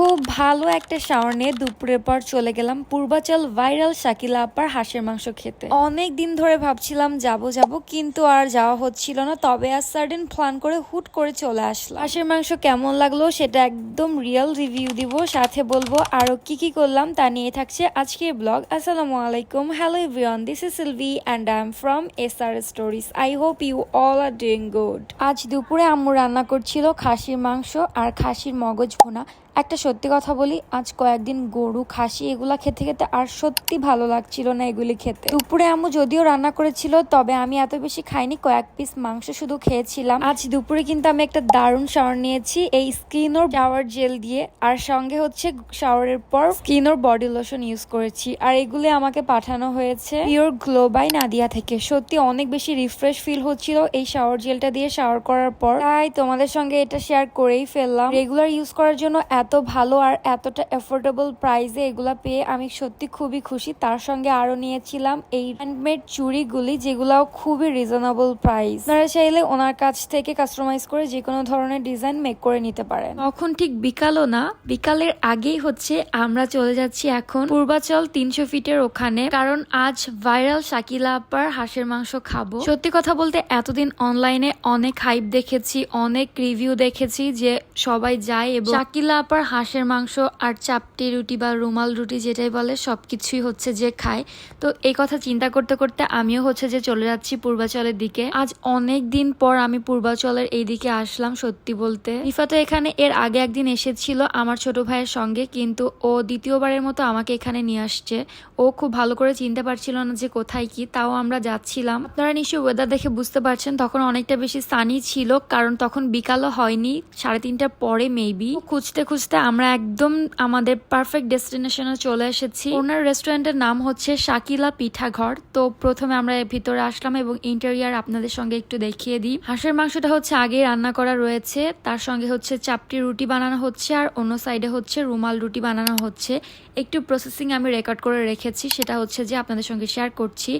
খুব ভালো একটা শাওয়ার নিয়ে দুপুরের পর চলে গেলাম পূর্বাচল ভাইরাল শাকিলা আপার হাঁসের মাংস খেতে। অনেক দিন ধরে ভাবছিলাম যাব যাব, কিন্তু আর যাওয়া হচ্ছিল না, তবে আর সার্ডেন প্ল্যান করে হুট করে চলে আসলাম। হাঁসের মাংস কেমন লাগল সেটা একদম রিয়েল রিভিউ দিব, সাথে বলব আরও কি কি করলাম তা নিয়ে থাকছে আজকের ব্লগ আসসালামু আলাইকুম hello everyone this is Silvi and I am from S R stories I hope you all are doing good আজ দুপুরে আম্মু রান্না করছিল খাসির মাংস আর খাসির মগজ ভুনা। একটা সত্যি কথা বলি, আজ কয়েকদিন গরু, খাসি এগুলা খেতে খেতে আর সত্যি ভালো লাগছিল না এগুলি খেতে। দুপুরে আম্মু যদিও রান্না করেছিল, তবে আমি এত বেশি খাইনি, কয়েক পিস মাংস শুধু খেয়েছিলাম। আজ দুপুরে কিন্তু আমি একটা দারুণ শাওয়ার নিয়েছি, এই স্কিনোর শাওয়ার জেল দিয়ে। আর সঙ্গে হচ্ছে শাওয়ারের পর স্কিনোর বডি লোশন ইউজ করেছি। আর এগুলি আমাকে পাঠানো হয়েছে পিওর গ্লো বাই নাদিয়া থেকে। সত্যি অনেক বেশি রিফ্রেশ ফিল হচ্ছিল এই শাওয়ার জেলটা দিয়ে শাওয়ার করার পর। তাই তোমাদের সঙ্গে এটা শেয়ার করেই ফেললাম। রেগুলার ইউজ করার জন্য এত ভালো আর এতটা অ্যাফোর্ডেবল প্রাইসে এগুলা পেয়ে আমি সত্যি খুবই খুশি। তার সঙ্গে আরও নিয়েছিলাম এই হ্যান্ডমেড চুড়িগুলি যেগুলাও খুবই রিজনেবল প্রাইস আপনারা চাইলে ওনার কাছ থেকে কাস্টমাইজ করে যে কোনো ধরনের ডিজাইন মেক করে নিতে পারেন। তখন ঠিক বিকালও না বিকালের আগেই হচ্ছে আমরা চলে যাচ্ছি এখন পূর্বাচল তিনশো ফিটের ওখানে কারণ আজ ভাইরাল শাকিলা আপার হাঁসের মাংস খাব। সত্যি কথা বলতে এতদিন অনলাইনে অনেক হাইপ দেখেছি অনেক রিভিউ দেখেছি যে সবাই যায় এবং শাকিলা আপার হাঁসের মাংস আর চাপটি রুটি বা রুমাল রুটি যেটাই বলে, সবকিছুই হচ্ছে যে খায়। তো এই কথা চিন্তা করতে করতে আমিও হচ্ছে যে চলে যাচ্ছি পূর্বাচলের দিকে। আজ অনেক দিন পর আমি পূর্বাচলের এই দিকে আসলাম সত্যি বলতে। রিফা তো এখানে এর আগে একদিন এসেছিল আমার ছোট ভাইয়ের সঙ্গে, কিন্তু ও দ্বিতীয়বারের মতো আমাকে এখানে নিয়ে আসছে। ও খুব ভালো করে চিনতে পারছিল না যে কোথায় কি, তাও আমরা যাচ্ছিলাম। আপনারা নিশ্চয়ই ওয়েদার দেখে বুঝতে পারছেন, তখন অনেকটা বেশি সানি ছিল, কারণ তখন বিকালও হয়নি, সাড়ে তিনটার পরে মেবি খুঁজতে খুঁজতে আমরা একদম আমাদের পারফেক্ট ডেস্টিনেশনে চলে এসেছি। ওনার রেস্টুরেন্টের নাম হচ্ছে শাকিলা পিঠাঘর তো প্রথমে আমরা ভিতরে আসলাম এবং ইন্টেরিয়ার আপনাদের সঙ্গে একটু দেখিয়ে দিই। হাঁসের মাংসটা হচ্ছে আগেই রান্না করা রয়েছে। তার সঙ্গে হচ্ছে চাপটি রুটি বানানো হচ্ছে আর অন্য সাইডে হচ্ছে রুমাল রুটি বানানো হচ্ছে। একটু প্রসেসিং আমি রেকর্ড করে রেখেছি, সেটা হচ্ছে যে আপনাদের সঙ্গে শেয়ার করছি।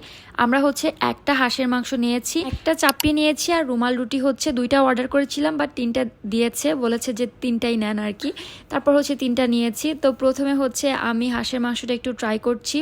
আমরা হচ্ছে একটা হাঁসের মাংস নিয়েছি, একটা চাপটি নিয়েছি আর রুমাল রুটি হচ্ছে দুইটা অর্ডার করেছিলাম বাট তিনটা দিয়েছে, বলেছে যে তিনটাই নেন আর কি। তারপর হচ্ছে তিনটা নিয়েছি। তো প্রথমে হচ্ছে আমি হাঁসের মাংসটা একটু ট্রাই করছি।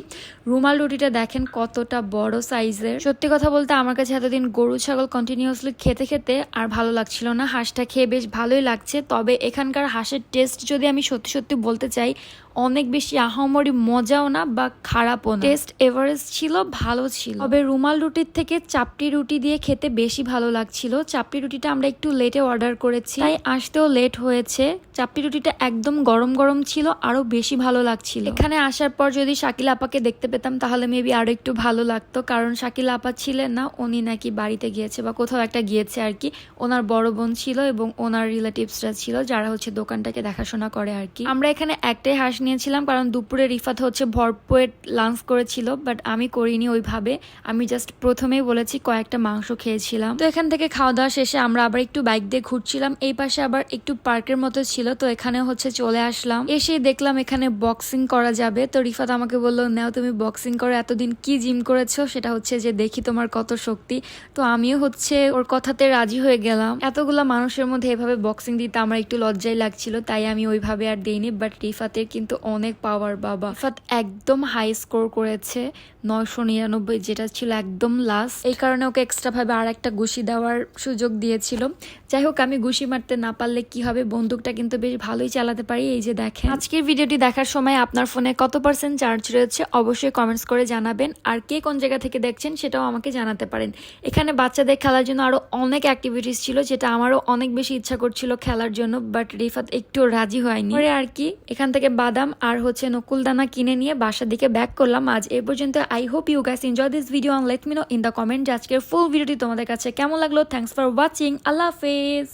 রুমাল রুটিটা দেখেন কতটা বড় সাইজের সত্যি কথা বলতে আমার কাছে এতদিন গরু, ছাগল কন্টিনিউসলি খেতে খেতে আর ভালো লাগছিল না। হাঁসটা খেয়ে বেশ ভালোই লাগছে। তবে এখানকার হাঁসের টেস্ট যদি আমি সত্যি সত্যি বলতে চাই অনেক বেশি আহামরি মজাও না বা খারাপও না। টেস্ট এভারেজ ছিল, ভালো ছিল। তবে রুমাল রুটির থেকে চাপটি রুটি দিয়ে খেতে বেশি ভালো লাগছিল। চাপটি রুটিটা আমরা একটু লেটে অর্ডার করেছি। তাই আসতেও লেট হয়েছে। চাপটি রুটিটা একদম গরম গরম ছিল আরও বেশি ভালো লাগছিল। এখানে আসার পর যদি শাকিল আপাকে দেখতে পেতাম, তাহলে মেবি আরও একটু ভালো লাগতো। কারণ শাকিল আপা ছিলেন না, উনি নাকি বাড়িতে গিয়েছে বা কোথাও একটা গিয়েছে আর কি। ওনার বড় বোন ছিল এবং ওনার রিলেটিভসরা ছিল, যারা হচ্ছে দোকানটাকে দেখাশোনা করে আর কি। আমরা এখানে একটাই হাঁস নিয়েছিলাম, কারণ দুপুরে রিফাত হচ্ছে ভরপেট লাঞ্চ করেছিল বাট আমি করিনি ওইভাবে। আমি জাস্ট প্রথমেই বলেছি কয়েকটা মাংস খেয়েছিলাম। তো এখান থেকে খাওয়া দাওয়া শেষে আমরা আবার একটু বাইক দিয়ে ঘুরছিলাম। এই পাশে আবার একটু পার্কের মতো ছিল, তো এখানে হচ্ছে চলে আসলাম। এসে দেখলাম এখানে বক্সিং করা যাবে। তো রিফাত আমাকে বলল, নাও, তুমি বক্সিং করো। এতদিন কি জিম করেছ? সেটা হচ্ছে যে, দেখি তোমার কত শক্তি। তো আমিও হচ্ছে ওর কথাতে রাজি হয়ে গেলাম। এতগুলা মানুষের মধ্যে এভাবে বক্সিং দিতে আমার একটু লজ্জাই লাগছিল, তাই আমি ওইভাবে আর দেইনি বাট রিফাতের কিন্তু অনেক পাওয়ার বাবা। ফাত একদম হাই স্কোর করেছে। নয়শো নিরানব্বই, যেটা ছিল একদম লাস্ট এই কারণে ওকে এক্সট্রাভাবে আর একটা ঘুষি দেওয়ার সুযোগ দিয়েছিল। যাই হোক, আমি ঘুষি মারতে না পারলে কি হবে? বন্দুকটা কিন্তু বেশ ভালোই চালাতে পারি। এই যে দেখেন। আজকের ভিডিওটি দেখার সময় আপনার ফোনে কত পার্সেন্ট চার্জ রয়েছে? অবশ্যই কমেন্টস করে জানাবেন। আর কে কোন জায়গা থেকে দেখছেন, সেটাও আমাকে জানাতে পারেন। এখানে বাচ্চাদের খেলার জন্য আরও অনেক অ্যাক্টিভিটিস ছিল, যেটা আমারও অনেক বেশি ইচ্ছা করছিল খেলার জন্য বাট রিফাত একটু রাজি হয়নি। পরে আর কি, এখান থেকে বাদাম আর হচ্ছে নকুলদানা কিনে নিয়ে বাসার দিকে ব্যাক করলাম। আজ এ পর্যন্ত I hope you guys enjoy this video on let me know in the comment আজকের ফুল ভিডিওটি তোমাদের কাছে কেমন লাগল? থ্যাংকস ফর ওয়াচিং আল্লাহ হাফেজ!